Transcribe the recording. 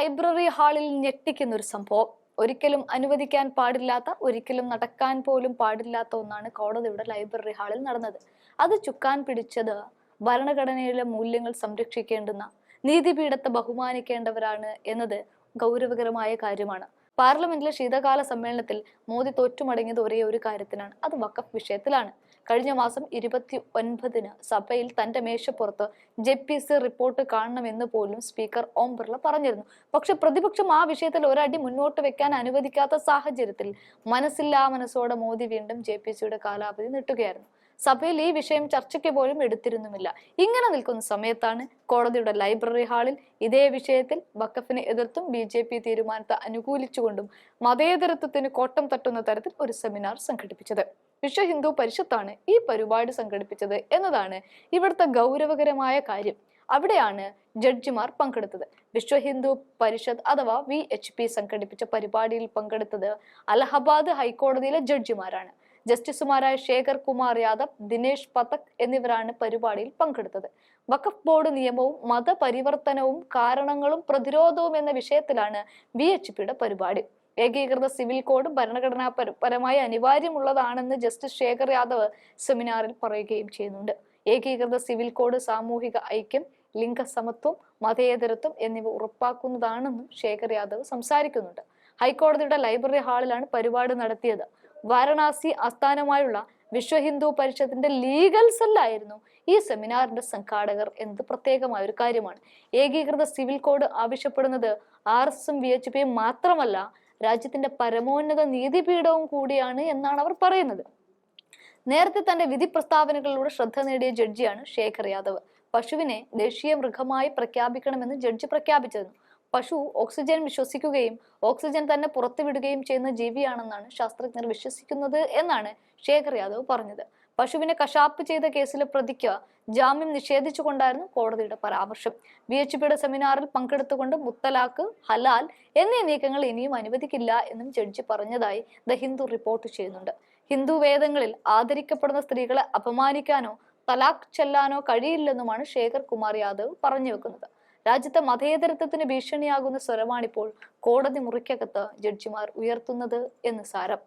Library ഹാളിൽ ഞെട്ടിക്കുന്ന ഒരു സംഭവം. ഒരിക്കലും അനുവദിക്കാൻ പാടില്ലാത്ത ഒരിക്കലും നടക്കാൻ പോലും പാടില്ലാത്ത ഒന്നാണ് കോടതിയുടെ ലൈബ്രറി ഹാളിൽ നടന്നത്. അത് ചുക്കാൻ പിടിച്ചത് ഭരണഘടനയിലെ മൂല്യങ്ങൾ സംരക്ഷിക്കേണ്ടുന്ന നീതിപീഠത്തെ ബഹുമാനിക്കേണ്ടവരാണ് എന്നത് ഗൗരവകരമായ കാര്യമാണ്. പാർലമെന്റിലെ ശീതകാല സമ്മേളനത്തിൽ മോദി തോറ്റുമടങ്ങിയത് ഒരേ ഒരു കാര്യത്തിനാണ്. അത് വക്കഫ് വിഷയത്തിലാണ്. കഴിഞ്ഞ മാസം ഇരുപത്തി ഒൻപതിന് സഭയിൽ തന്റെ മേശപ്പുറത്ത് ജെ പി സി റിപ്പോർട്ട് കാണണമെന്ന് പോലും സ്പീക്കർ ഓം ബിർള പറഞ്ഞിരുന്നു. പക്ഷെ പ്രതിപക്ഷം ആ വിഷയത്തിൽ ഒരടി മുന്നോട്ട് വെക്കാൻ അനുവദിക്കാത്ത സാഹചര്യത്തിൽ മനസ്സില്ലാ മനസ്സോടെ മോദി വീണ്ടും ജെ പി സിയുടെ കാലാവധി നീട്ടുകയായിരുന്നു. സഭയിൽ ഈ വിഷയം ചർച്ചയ്ക്ക് പോലും എടുത്തിരുന്നുമില്ല. ഇങ്ങനെ നിൽക്കുന്ന സമയത്താണ് കോടതിയുടെ ലൈബ്രറി ഹാളിൽ ഇതേ വിഷയത്തിൽ വക്കഫിനെ എതിർത്തും ബി ജെ പി തീരുമാനത്തെ അനുകൂലിച്ചുകൊണ്ടും മതേതരത്വത്തിന് കോട്ടം തട്ടുന്ന തരത്തിൽ ഒരു സെമിനാർ സംഘടിപ്പിച്ചത്. വിശ്വ ഹിന്ദു പരിഷത്താണ് ഈ പരിപാടി സംഘടിപ്പിച്ചത് എന്നതാണ് ഇവിടുത്തെ ഗൗരവകരമായ കാര്യം. അവിടെയാണ് ജഡ്ജിമാർ പങ്കെടുത്തത്. വിശ്വ ഹിന്ദു പരിഷത്ത് അഥവാ വി എച്ച് പി സംഘടിപ്പിച്ച പരിപാടിയിൽ പങ്കെടുത്തത് അലഹബാദ് ഹൈക്കോടതിയിലെ ജഡ്ജിമാരാണ്. ജസ്റ്റിസുമാരായ ശേഖർ കുമാർ യാദവ് ദിനേശ് പതക് എന്നിവരാണ് പരിപാടിയിൽ പങ്കെടുത്തത്. വഖഫ് ബോർഡ് നിയമവും മതപരിവർത്തനവും കാരണങ്ങളും പ്രതിരോധവും എന്ന വിഷയത്തിലാണ് വി എച്ച് പിയുടെ പരിപാടി. ഏകീകൃത സിവിൽ കോഡ് ഭരണഘടനാപരമായി പര- അനിവാര്യമുള്ളതാണെന്ന് ജസ്റ്റിസ് ശേഖർ യാദവ് സെമിനാറിൽ പറയുകയും ചെയ്യുന്നുണ്ട്. ഏകീകൃത സിവിൽ കോഡ് സാമൂഹിക ഐക്യം ലിംഗസമത്വം മതേതരത്വം എന്നിവ ഉറപ്പാക്കുന്നതാണെന്നും ശേഖർ യാദവ് സംസാരിക്കുന്നുണ്ട്. ഹൈക്കോടതിയുടെ ലൈബ്രറി ഹാളിലാണ് പരിപാടി നടത്തിയത്. വാരണാസി ആസ്ഥാനമായുള്ള വിശ്വ ഹിന്ദു പരിഷത്തിന്റെ ലീഗൽ സെല്ലായിരുന്നു ഈ സെമിനാറിന്റെ സംഘാടകർ എന്നത് പ്രത്യേകമായ ഒരു കാര്യമാണ്. ഏകീകൃത സിവിൽ കോഡ് ആവശ്യപ്പെടുന്നത് ആർ എസ് വി എച്ച് പിയും മാത്രമല്ല രാജ്യത്തിന്റെ പരമോന്നത നീതിപീഠവും കൂടിയാണ് എന്നാണ് അവർ പറയുന്നത്. നേരത്തെ തന്റെ വിധി പ്രസ്താവനകളിലൂടെ ശ്രദ്ധ നേടിയ ജഡ്ജിയാണ് ശേഖർ യാദവ്. പശുവിനെ ദേശീയ മൃഗമായി പ്രഖ്യാപിക്കണമെന്ന് ജഡ്ജി പ്രഖ്യാപിച്ചിരുന്നു. പശു ഓക്സിജൻ വിശ്വസിക്കുകയും ഓക്സിജൻ തന്നെ പുറത്തുവിടുകയും ചെയ്യുന്ന ജീവിയാണെന്നാണ് ശാസ്ത്രജ്ഞർ വിശ്വസിക്കുന്നത് എന്നാണ് ശേഖർ യാദവ് പറഞ്ഞത്. പശുവിനെ കശാപ്പ് ചെയ്ത കേസിലെ പ്രതിക്ക് ജാമ്യം നിഷേധിച്ചുകൊണ്ടായിരുന്നു കോടതിയുടെ പരാമർശം. ബി എച്ച് പിയുടെ സെമിനാറിൽ പങ്കെടുത്തുകൊണ്ട് മുത്തലാഖ് ഹലാൽ എന്നീ നീക്കങ്ങൾ ഇനിയും അനുവദിക്കില്ല എന്നും ജഡ്ജി പറഞ്ഞതായി ദ ഹിന്ദു റിപ്പോർട്ട് ചെയ്യുന്നുണ്ട്. ഹിന്ദു വേദങ്ങളിൽ ആദരിക്കപ്പെടുന്ന സ്ത്രീകളെ അപമാനിക്കാനോ തലാഖ് ചെല്ലാനോ കഴിയില്ലെന്നുമാണ് ശേഖർ കുമാർ യാദവ് പറഞ്ഞു വെക്കുന്നത്. രാജ്യത്തെ മതേതരത്വത്തിന് ഭീഷണിയാകുന്ന സ്വരമാണിപ്പോൾ കോടതി മുറിക്കകത്ത് ജഡ്ജിമാർ ഉയർത്തുന്നത് എന്ന് സാരം.